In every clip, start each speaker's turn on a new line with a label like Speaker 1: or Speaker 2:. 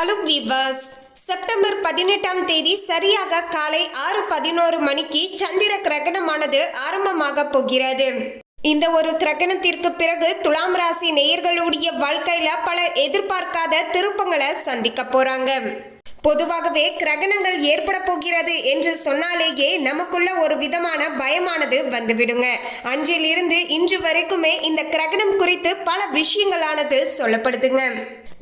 Speaker 1: Hello விவாஸ் September பதினெட்டாம் தேதி சரியாக காலை ஆறு பதினோரு மணிக்கு சந்திர கிரகணமானது ஆரம்பமாக போகிறது. இந்த ஒரு கிரகணத்திற்கு பிறகு துலாம் ராசி நேயர்களுடைய வாழ்க்கையில பல எதிர்பார்க்காத திருப்பங்களை சந்திக்க போறாங்க. பொதுவாகவே கிரகணங்கள் ஏற்பட போகிறது என்று சொன்னாலேயே நமக்குள்ள ஒரு விதமான பயமானது வந்துவிடுங்க. அன்றிலிருந்து இன்று வரைக்குமே இந்த கிரகணம் குறித்து பல விஷயங்களானது சொல்லப்படுதுங்க.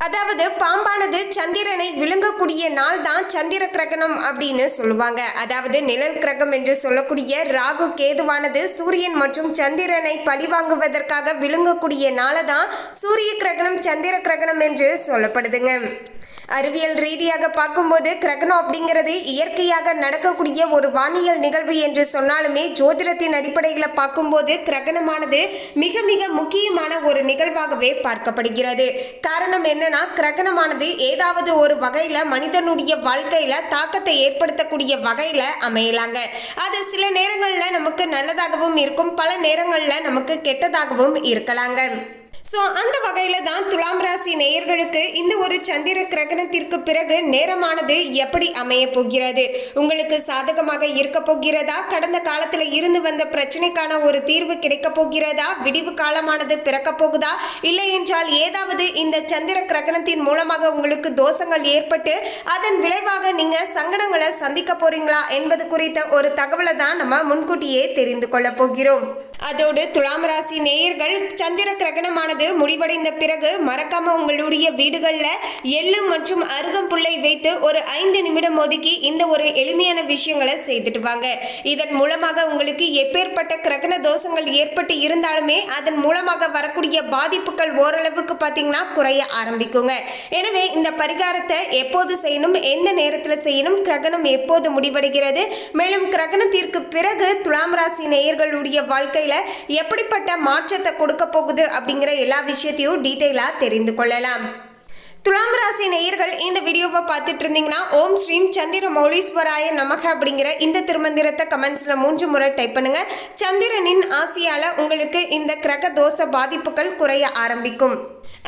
Speaker 1: அதாவது பாம்பானது சந்திரனை விழுங்கக்கூடிய நாள் தான் சந்திர கிரகணம் அப்படின்னு சொல்லுவாங்க. அதாவது நிழல் கிரகம் என்று சொல்லக்கூடிய ராகு கேதுவானது சூரியன் மற்றும் சந்திரனை பழிவாங்குவதற்காக விழுங்கக்கூடிய நாளை தான் சூரிய கிரகணம் சந்திர கிரகணம் என்று சொல்லப்படுதுங்க. அறிவியல் ரீதியாக பார்க்கும்போது கிரகணம் அப்படிங்கிறது இயற்கையாக நடக்கக்கூடிய ஒரு வானியல் நிகழ்வு என்று சொன்னாலுமே ஜோதிடத்தின் அடிப்படையில் பார்க்கும்போது கிரகணமானது மிக மிக முக்கியமான ஒரு நிகழ்வாகவே பார்க்கப்படுகிறது. காரணம் என்னன்னா கிரகணமானது ஏதாவது ஒரு வகையில் மனிதனுடைய வாழ்க்கையில் தாக்கத்தை ஏற்படுத்தக்கூடிய வகையில் அமையலாங்க. அது சில நேரங்களில் நமக்கு நல்லதாகவும் இருக்கும் பல நேரங்களில் நமக்கு கெட்டதாகவும் இருக்கலாங்க. ஸோ அந்த வகையில் தான் துலாம் ராசி நேயர்களுக்கு இந்த ஒரு சந்திர கிரகணத்திற்கு பிறகு நேரமானது எப்படி அமைய போகிறது? உங்களுக்கு சாதகமாக இருக்க போகிறதா? கடந்த காலத்தில் இருந்து வந்த பிரச்சனைக்கான ஒரு தீர்வு கிடைக்க போகிறதா? விடிவு காலமானது பிறக்க போகுதா? இல்லை என்றால் ஏதாவது இந்த சந்திர கிரகணத்தின் மூலமாக உங்களுக்கு தோஷங்கள் ஏற்பட்டு அதன் விளைவாக நீங்கள் சங்கடங்களை சந்திக்க போறீங்களா என்பது குறித்த ஒரு தகவலை தான் நம்ம முன்கூட்டியே தெரிந்து கொள்ள போகிறோம். அதோடு துலாம் ராசி நேயர்கள் சந்திர கிரகணமானது முடிவடைந்த பிறகு மறக்காம உங்களுடைய வீடுகளில் எள்ளு மற்றும் அருகம்புல்லை வைத்து ஒரு ஐந்து நிமிடம் ஒதுக்கி இந்த ஒரு எளிமையான விஷயங்களை செய்துட்டு வாங்க. இதன் மூலமாக உங்களுக்கு எப்பேற்பட்ட கிரகண தோஷங்கள் ஏற்பட்டு இருந்தாலுமே அதன் மூலமாக வரக்கூடிய பாதிப்புகள் ஓரளவுக்கு பார்த்தீங்கன்னா குறைய ஆரம்பிக்குங்க. எனவே இந்த பரிகாரத்தை எப்போது செய்யணும் எந்த நேரத்தில் செய்யணும் கிரகணம் எப்போது முடிவடைகிறது மேலும் கிரகணத்திற்கு பிறகு துலாம் ராசி நேயர்களுடைய வாழ்க்கையில் எப்படிப்பட்ட மாற்றத்தை கொடுக்க போகுது அப்படிங்கிற எல்லா விஷயத்தையும் டீட்டெயிலாக தெரிந்து கொள்ளலாம். துலாம் ராசி நேயர்கள் இந்த வீடியோவை பார்த்துட்டு இருந்தீங்கன்னா ஓம் ஸ்ரீம் சந்திர மௌலீஸ்வராய நமக அப்படிங்கிற இந்த திருமந்திரத்தை கமெண்ட்ஸில் மூன்று முறை டைப் பண்ணுங்க. சந்திரனின் ஆசையால் உங்களுக்கு இந்த கிரக தோஷ பாதிப்புகள் குறைய ஆரம்பிக்கும்.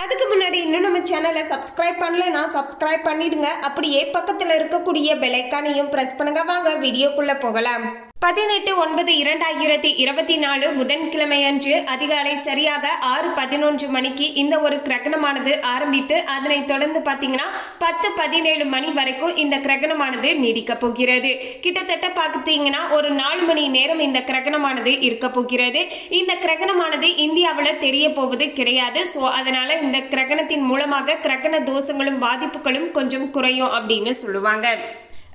Speaker 1: அதுக்கு முன்னாடி இன்னும் நம்ம சேனலை சப்ஸ்கிரைப் பண்ணலன்னா சப்ஸ்கிரைப் பண்ணிடுங்க. அப்படியே பக்கத்தில் இருக்கக்கூடிய பெலைக்கானையும் ப்ரெஸ் பண்ணுங்க. வாங்க வீடியோக்குள்ளே போகலாம். பதினெட்டு ஒன்பது இரண்டாயிரத்தி இருபத்தி நாலு புதன்கிழமையன்று அதிகாலை சரியாக ஆறு பதினொன்று மணிக்கு இந்த ஒரு கிரகணமானது ஆரம்பித்து அதனை தொடர்ந்து பார்த்தீங்கன்னா பத்து பதினேழு மணி வரைக்கும் இந்த கிரகணமானது நீடிக்க போகிறது. கிட்டத்தட்ட பார்த்தீங்கன்னா ஒரு நாலு மணி நேரம் இந்த கிரகணமானது இருக்க போகிறது. இந்த கிரகணமானது இந்தியாவில் தெரிய போவது கிடையாது. ஸோ அதனால் இந்த கிரகணத்தின் மூலமாக கிரகண தோஷங்களும் பாதிப்புகளும் கொஞ்சம் குறையும் அப்படின்னு சொல்லுவாங்க.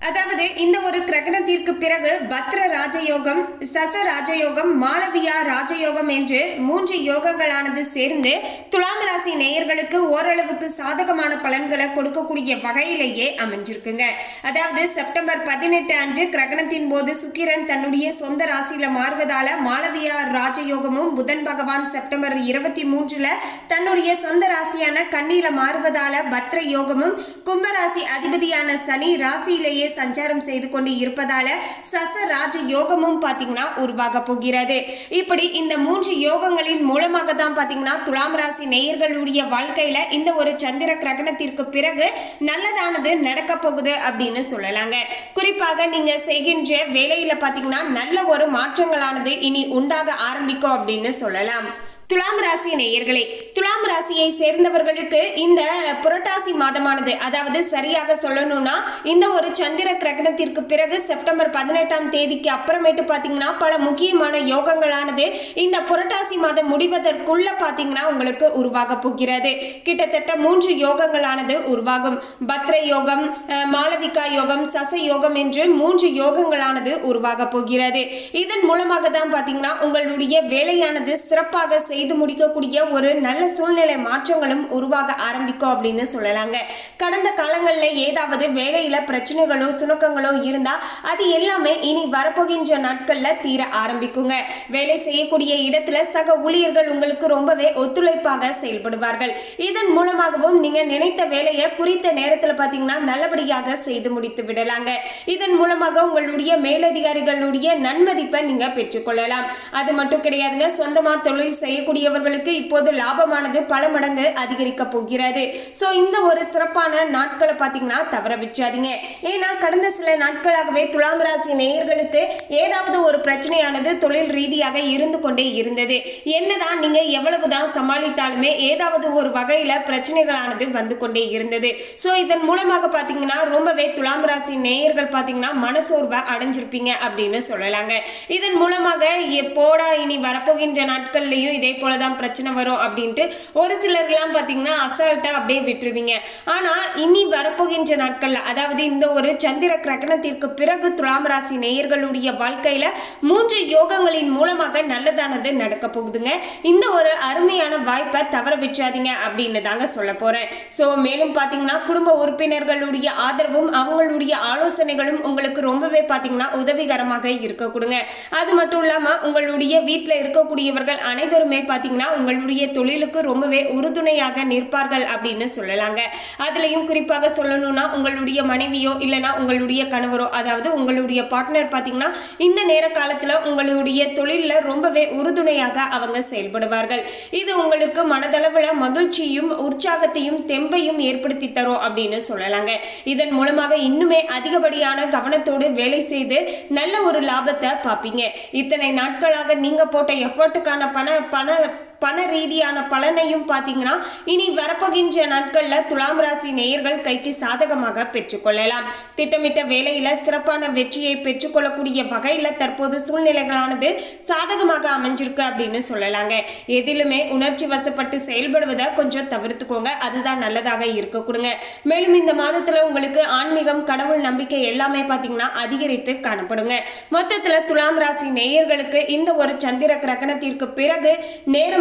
Speaker 1: அதாவது இந்த ஒரு கிரகணத்திற்கு பிறகு பத்ர ராஜயோகம் சச ராஜயோகம் மாளவியா ராஜயோகம் என்று மூன்று யோகங்களானது சேர்ந்து துலாம் ராசி நேயர்களுக்கு ஓரளவுக்கு சாதகமான பலன்களை கொடுக்கக்கூடிய வகையிலேயே அமைஞ்சிருக்குங்க. அதாவது செப்டம்பர் பதினெட்டு அன்று கிரகணத்தின் போது சுக்கிரன் தன்னுடைய சொந்த ராசியில மாறுவதால மாளவியா ராஜயோகமும் புதன் பகவான் செப்டம்பர் இருபத்தி மூன்றுல தன்னுடைய சொந்த ராசியான கண்ணியில மாறுவதால பத்ர யோகமும் கும்பராசி அதிபதியான சனி ராசியிலேயே சஞ்சாரம் செய்து கொண்டு இருப்பதால சச ராஜ யோகமும் பார்த்தீங்கன்னா உருவாக போகிறது. இப்படி இந்த மூன்று யோகங்களின் மூலமாக தான் பார்த்தீங்கன்னா துலாம் ராசி நேயர்களுடைய வாழ்க்கையில இந்த ஒரு சந்திர கிரகணத்திற்கு பிறகு நல்லதானது நடக்க போகுது அப்படின்னு சொல்லலாங்க. குறிப்பாக நீங்க செய்கின்ற வேலையில பார்த்தீங்கன்னா நல்ல ஒரு மாற்றங்களானது இனி உண்டாக ஆரம்பிக்கும் அப்படின்னு சொல்லலாம். துலாம் ராசி நேயர்களே துலாம் ராசியை சேர்ந்தவர்களுக்கு இந்த புரட்டாசி மாதமானது அதாவது சரியாக சொல்லணும்னா இந்த ஒரு சந்திர கிரகணத்திற்கு பிறகு செப்டம்பர் பதினெட்டாம் தேதிக்கு அப்புறமேட்டு பார்த்தீங்கன்னா பல முக்கியமான யோகங்களானது இந்த புரட்டாசி மாதம் முடிவதற்குள்ள பார்த்தீங்கன்னா உங்களுக்கு உருவாக போகிறது. கிட்டத்தட்ட மூன்று யோகங்களானது உருவாகும். பத்ர யோகம் அஹ், மாளவிகா யோகம் சச யோகம் என்று மூன்று யோகங்களானது உருவாக போகிறது. இதன் மூலமாக தான் பார்த்தீங்கன்னா உங்களுடைய வேலையானது சிறப்பாக செய்து முடிக்கக்கூடிய ஒரு நல்ல சூழ்நிலை மாற்றங்களும் உருவாக ஆரம்பிக்கும் அப்படின்னு சொல்லலாங்க. கடந்த காலங்களில் ஏதாவது வேலையில் பிரச்சனைகளோ சுணக்கங்களோ இருந்தால் அது எல்லாமே இனி வரப்போகின்ற நாட்களில் தீர ஆரம்பிக்குங்க. வேலை செய்யக்கூடிய இடத்துல சக ஊழியர்கள் உங்களுக்கு ரொம்பவே ஒத்துழைப்பாக செயல்படுவார்கள். இதன் மூலமாகவும் நீங்கள் நினைத்த வேலையை குறித்த நேரத்தில் பார்த்தீங்கன்னா நல்லபடியாக செய்து முடித்து விடலாங்க. இதன் மூலமாக உங்களுடைய மேலதிகாரிகளுடைய நன்மதிப்பை நீங்கள் பெற்றுக்கொள்ளலாம். அது மட்டும் கிடையாதுங்க சொந்தமாக தொழில் செய்ய செய்யக்கூடியவர்களுக்கு இப்போது லாபமானது பல மடங்கு அதிகரிக்க போகிறது. ஸோ இந்த ஒரு சிறப்பான நாட்களை பார்த்தீங்கன்னா தவற வச்சாதீங்க ஏன்னா கடந்த சில நாட்களாகவே துலாம் ராசி நேயர்களுக்கு ஏதாவது ஒரு பிரச்சனையானது தொழில் ரீதியாக இருந்து கொண்டே இருந்தது. என்னதான் நீங்க எவ்வளவுதான் சமாளித்தாலுமே ஏதாவது ஒரு வகையில பிரச்சனைகளானது வந்து கொண்டே இருந்தது. ஸோ இதன் மூலமாக பார்த்தீங்கன்னா ரொம்பவே துலாம் ராசி நேயர்கள் பார்த்தீங்கன்னா மனசோர்வை அடைஞ்சிருப்பீங்க அப்படின்னு சொல்லலாங்க. இதன் மூலமாக எப்போடா இனி வரப்போகின்ற நாட்கள்லையும் இதே போலதான் பிரச்சனை வரும் அப்படின்ட்டு ஒரு சிலர்லாம் பார்த்தீங்கன்னா அசால்ட்டா அப்படியே விட்டுருவீங்க. ஆனா இனி வரப்போகின்ற நாட்கள்ல அதாவது இந்த ஒரு சந்திர கிரகணத்திற்கு பிறகு துலாம் ராசி நேயர்களுடைய வாழ்க்கையில மூன்று யோகங்களின் மூலமாக நல்லதானது நடக்க போகுதுங்க. இந்த ஒரு அருமையான வாய்ப்பை தவற விட்டுறாதீங்க அப்படின்னு தாங்க சொல்ல போறேன். ஸோ மேலும் பார்த்தீங்கன்னா குடும்ப உறுப்பினர்களுடைய ஆதரவும் அவங்களுடைய ஆலோசனைகளும் உங்களுக்கு ரொம்பவே பார்த்தீங்கன்னா உதவிகரமாக இருக்க கொடுங்க. அது மட்டும் இல்லாமல் உங்களுடைய வீட்டில் இருக்கக்கூடியவர்கள் அனைவருமே பார்த்தீங்கன்னா உங்களுடைய தொழிலுக்கு ரொம்பவே உறுதுணையாக நிற்பார்கள் அப்படின்னு சொல்லலாங்க. அதுலேயும் குறிப்பாக சொல்லணும்னா உங்களுடைய மனைவியோ இல்லைனா உங்களுடைய கணவரோ அதாவது உங்களுடைய பார்ட்னர் பார்த்தீங்கன்னா இந்த நேர காலத்தில் உங்களுடைய தொழிலில் ரொம்பவே உறுதுணையாக அவங்க செயல்படுவார்கள். இது உங்களுக்கு மனதளவில் மகிழ்ச்சியும் உற்சாகத்தையும் தெம்பையும் ஏற்படுத்தி தரும் அப்படின்னு சொல்லலாங்க. இதன் மூலமாக இன்னுமே அதிகப்படியான கவனத்தோடு வேலை செய்து நல்ல ஒரு லாபத்தை பார்ப்பீங்க. இத்தனை நாட்களாக நீங்கள் போட்ட எஃபர்ட்டுக்கான பண பண have பண ரீதியான பலனையும் பார்த்தீங்கன்னா இனி வரப்போகின்ற நாட்களில் துலாம் ராசி நேயர்கள் கைக்கு சாதகமாக பெற்றுக்கொள்ளலாம் திட்டமிட்ட வேலையில் சிறப்பான வெற்றியை பெற்றுக்கொள்ளக்கூடிய வகையில் தற்போது சூழ்நிலைகளானது சாதகமாக அமைஞ்சிருக்கு அப்படின்னு சொல்லலாங்க. எதிலுமே உணர்ச்சி வசப்பட்டு செயல்படுவதை கொஞ்சம் தவிர்த்துக்கோங்க. அதுதான் நல்லதாக இருக்க கொடுங்க. மேலும் இந்த மாதத்தில் உங்களுக்கு ஆன்மீகம் கடவுள் நம்பிக்கை எல்லாமே பார்த்தீங்கன்னா அதிகரித்து காணப்படுங்க. மொத்தத்தில் துலாம் ராசி நேயர்களுக்கு இந்த ஒரு சந்திர கிரகணத்திற்கு பிறகு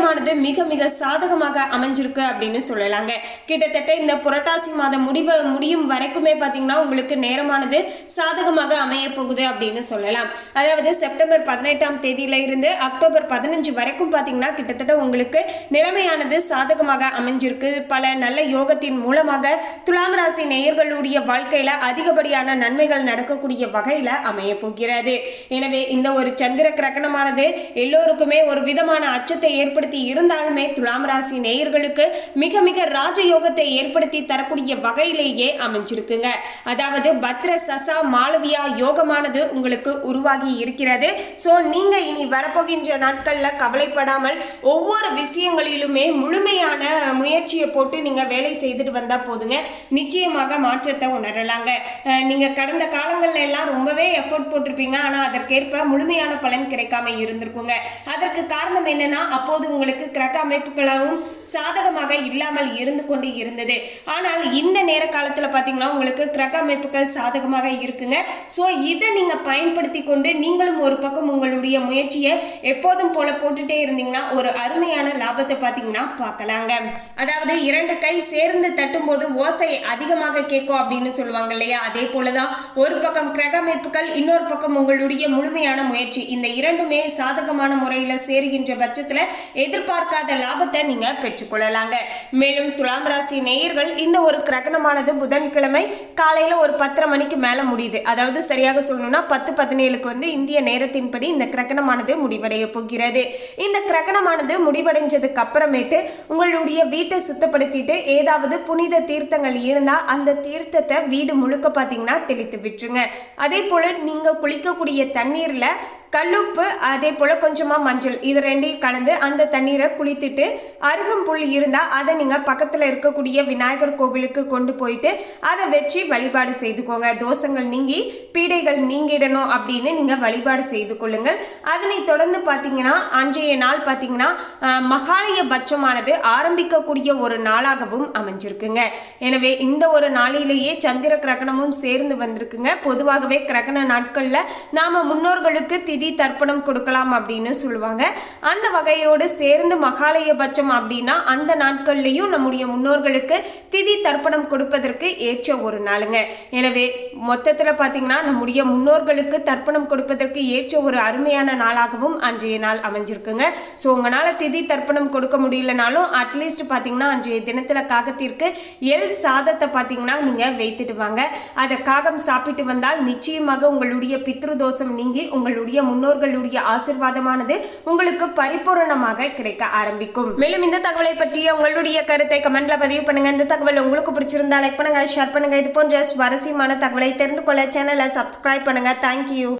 Speaker 1: நேரமானது மிக மிக சாதகமாக அமைஞ்சிருக்கு அப்படின்னு சொல்லலாங்க. கிட்டத்தட்ட இந்த புரட்டாசி மாதம் முடிவு முடியும் வரைக்குமே பார்த்தீங்கன்னா உங்களுக்கு நேரமானது சாதகமாக அமைய போகுது அப்படின்னு சொல்லலாம். அதாவது செப்டம்பர் பதினெட்டாம் தேதியில இருந்து அக்டோபர் பதினஞ்சு வரைக்கும் பார்த்தீங்கன்னா கிட்டத்தட்ட உங்களுக்கு நிலைமையானது சாதகமாக அமைஞ்சிருக்கு. பல நல்ல யோகத்தின் மூலமாக துலாம் ராசி நேயர்களுடைய வாழ்க்கையில அதிகப்படியான நன்மைகள் நடக்கக்கூடிய வகையில அமைய போகிறது. எனவே இந்த ஒரு சந்திர கிரகணமானது எல்லோருக்குமே ஒரு விதமான அச்சத்தை ஏற்படுத்தி ஏற்படுத்தி இருந்தாலுமே துலாம் ராசி நேயர்களுக்கு மிக மிக ராஜயோகத்தை ஏற்படுத்தி தரக்கூடிய வகையிலேயே அமைஞ்சிருக்குங்க. அதாவது பத்ர சசா மாளவியா யோகமானது உங்களுக்கு உருவாகி இருக்கிறது. ஸோ நீங்க இனி வரப்போகின்ற நாட்கள்ல கவலைப்படாமல் ஒவ்வொரு விஷயங்களிலுமே முழுமையான முயற்சியை போட்டு நீங்க வேலை செய்துட்டு வந்தா போதுங்க. நிச்சயமாக மாற்றத்தை உணரலாங்க. அஹ் நீங்க கடந்த காலங்கள்ல எல்லாம் ரொம்பவே எஃபோர்ட் போட்டிருப்பீங்க. ஆனா அதற்கேற்ப முழுமையான பலன் கிடைக்காம இருந்திருக்குங்க. அதற்கு காரணம் என்னன்னா அப்போது உங்களுக்கு கிரக அமைப்புகளாகவும் சாதகமாக இல்லாமல் இருந்து கொண்டு இருந்தது. ஆனால் இந்த நேர காலத்துல பாத்தீங்கன்னா உங்களுக்கு கிரக அமைப்புகள் சாதகமாக இருக்குங்க. ஸோ இதை நீங்க பயன்படுத்தி கொண்டு நீங்களும் ஒரு பக்கம் உங்களுடைய முயற்சியை எப்போதும் போல போட்டுட்டே இருந்தீங்கன்னா ஒரு அருமையான லாபத்தை பார்த்தீங்கன்னா பார்க்கலாங்க. அதாவது இரண்டு கை சேர்ந்து தட்டும்போது ஓசை அதிகமாக கேட்கும் அப்படின்னு சொல்லுவாங்க இல்லையா? அதே போலதான் ஒரு பக்கம் கிரக அமைப்புகள் இன்னொரு பக்கம் உங்களுடைய முழுமையான முயற்சி. இந்த இரண்டுமே சாதகமான முறையில் சேருகின்ற பட்சத்தில் எதிர்பார்க்காத லாபத்தை நீங்க பெற்றுக்கொள்ளலாங்க. மேலும் துலாம் ராசி நேயர்கள் இந்த ஒரு கிரகணமானது புதன்கிழமை காலையில ஒரு பத்தரை மணிக்கு மேல முடியுது. அதாவது சரியாக சொல்லணும்னா பத்து பதினேழுக்கு வந்து இந்திய நேரத்தின்படி இந்த கிரகணமானது முடிவடைய போகிறது. இந்த கிரகணமானது முடிவடைஞ்சதுக்கு அப்புறமேட்டு உங்களுடைய வீட்டை சுத்தப்படுத்திட்டு ஏதாவது புனித தீர்த்தங்கள் இருந்தா அந்த தீர்த்தத்தை வீடு முழுக்க பார்த்தீங்கன்னா தெளித்து விட்டுருங்க. அதே போல நீங்க குளிக்கக்கூடிய தண்ணீர்ல கல்லுப்பு அதே போல் கொஞ்சமாக மஞ்சள். இது ரெண்டையும் கலந்து அந்த தண்ணீரை குளித்துட்டு அருகம்புல் இருந்தால் அதை நீங்கள் பக்கத்தில் இருக்கக்கூடிய விநாயகர் கோவிலுக்கு கொண்டு போயிட்டு அதை வச்சு வழிபாடு செய்துக்கோங்க. தோஷங்கள் நீங்கி பீடைகள் நீங்கிடணும் அப்படின்னு நீங்கள் வழிபாடு செய்து கொள்ளுங்கள். அதனை தொடர்ந்து பார்த்தீங்கன்னா அன்றைய நாள் பார்த்தீங்கன்னா மகாலய பட்சமானது ஆரம்பிக்கக்கூடிய ஒரு நாளாகவும் அமைஞ்சிருக்குங்க. எனவே இந்த ஒரு நாளிலேயே சந்திர கிரகணமும் சேர்ந்து வந்திருக்குங்க. பொதுவாகவே கிரகண நாட்களில் நாம் முன்னோர்களுக்கு திதி தர்ப்பணம் கொடுக்கலாம் அப்படின்னு சொல்லுவாங்க. அந்த வகையோடு சேர்ந்து மகாலய பட்சம் அப்படின்னா அந்த நாட்கள்லையும் நம்முடைய முன்னோர்களுக்கு திதி தர்ப்பணம் கொடுப்பதற்கு ஏற்ற ஒரு நாளுங்க. எனவே மொத்தத்தில் பார்த்தீங்கன்னா நம்முடைய முன்னோர்களுக்கு தர்ப்பணம் கொடுப்பதற்கு ஏற்ற ஒரு அருமையான நாளாகவும் அன்றைய நாள் அமைஞ்சிருக்குங்க. ஸோ உங்களால் திதி தர்ப்பணம் கொடுக்க முடியலனாலும் அட்லீஸ்ட் பார்த்தீங்கன்னா அன்றைய தினத்தில் காகத்திற்கு எல் சாதத்தை பார்த்தீங்கன்னா நீங்கள் வைத்துட்டு வாங்க. அதை காகம் சாப்பிட்டு வந்தால் நிச்சயமாக உங்களுடைய பித்ரு தோஷம் நீங்கி உங்களுடைய முன்னோர்களுடைய ஆசிர்வாதமானது உங்களுக்கு பரிபூரணமாக கிடைக்க ஆரம்பிக்கும். மேலும் இந்த தகவலை பற்றிய உங்களுடைய கருத்தை கமெண்ட்ல பதிவு பண்ணுங்க. இந்த தகவல் உங்களுக்கு பிடிச்சிருந்தா லைக் பண்ணுங்க ஷேர் பண்ணுங்க. இது போன்ற சுவாரஸ்யமான தகவலை தெரிந்து கொள்ள சேனலை சப்ஸ்கிரைப் பண்ணுங்க. தேங்க்யூ